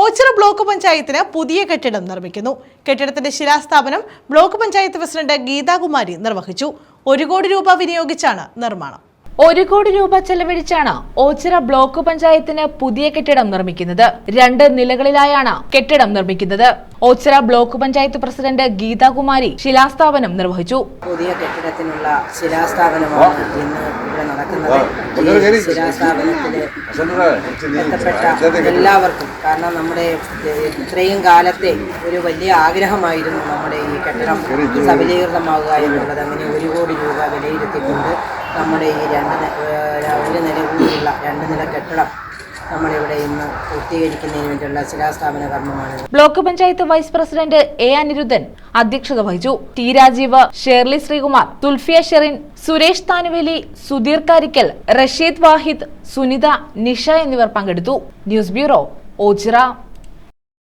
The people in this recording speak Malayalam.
ഓച്ചിറ ബ്ലോക്ക് പഞ്ചായത്തിന് പുതിയ കെട്ടിടം നിർമ്മിക്കുന്നു. കെട്ടിടത്തിന്റെ ശിലാസ്ഥാപനം ബ്ലോക്ക് പഞ്ചായത്ത് പ്രസിഡന്റ് ഗീതാകുമാരി നിർവഹിച്ചു. ഒരു കോടി രൂപ വിനിയോഗിച്ചാണ് നിർമ്മാണം. ഒരു കോടി രൂപ ചെലവഴിച്ചാണ് ഓച്ചിറ ബ്ലോക്ക് പഞ്ചായത്തിന് പുതിയ കെട്ടിടം നിർമ്മിക്കുന്നത്. രണ്ട് നിലകളിലായാണ് കെട്ടിടം നിർമ്മിക്കുന്നത്. ഓച്ചിറ ബ്ലോക്ക് പഞ്ചായത്ത് പ്രസിഡന്റ് ഗീതാകുമാരി ശിലാസ്ഥാപനം നിർവഹിച്ചു. പുതിയ കെട്ടിടത്തിനുള്ള ശിലാസ്ഥാപനമാണ് ഇന്ന് ഇവിടെ നടക്കുന്നത്. ബന്ധപ്പെട്ട എല്ലാവർക്കും കാരണം നമ്മുടെ ഇത്രയും കാലത്തെ ഒരു വലിയ ആഗ്രഹമായിരുന്നു നമ്മുടെ ഈ കെട്ടിടം സബലീകൃതമാകുക എന്നുള്ളത്. അങ്ങനെ ഒരു കോടി രൂപ വിലയിരുത്തിക്കൊണ്ട് നമ്മുടെ ഈ രണ്ട് ഒരു നില കൂടിയുള്ള രണ്ട് നില കെട്ടിടം നമ്മളിവിടെ ഇന്ന് പൂർത്തീകരിക്കുന്നതിന് വേണ്ടിയുള്ള ശിലാസ്ഥാപന കർമ്മമാണ്. Block panchayat vice president A Anirudhan അധ്യക്ഷത വഹിച്ചു. ടി രാജീവ് ഷേർലി ശ്രീകുമാർ തുൽഫിയ ഷെറിൻ സുരേഷ് താനുവേലി സുധീർ കാരിക്കൽ റഷീദ് വാഹിദ് സുനിത നിഷ എന്നിവർ പങ്കെടുത്തു. News bureau Ochira.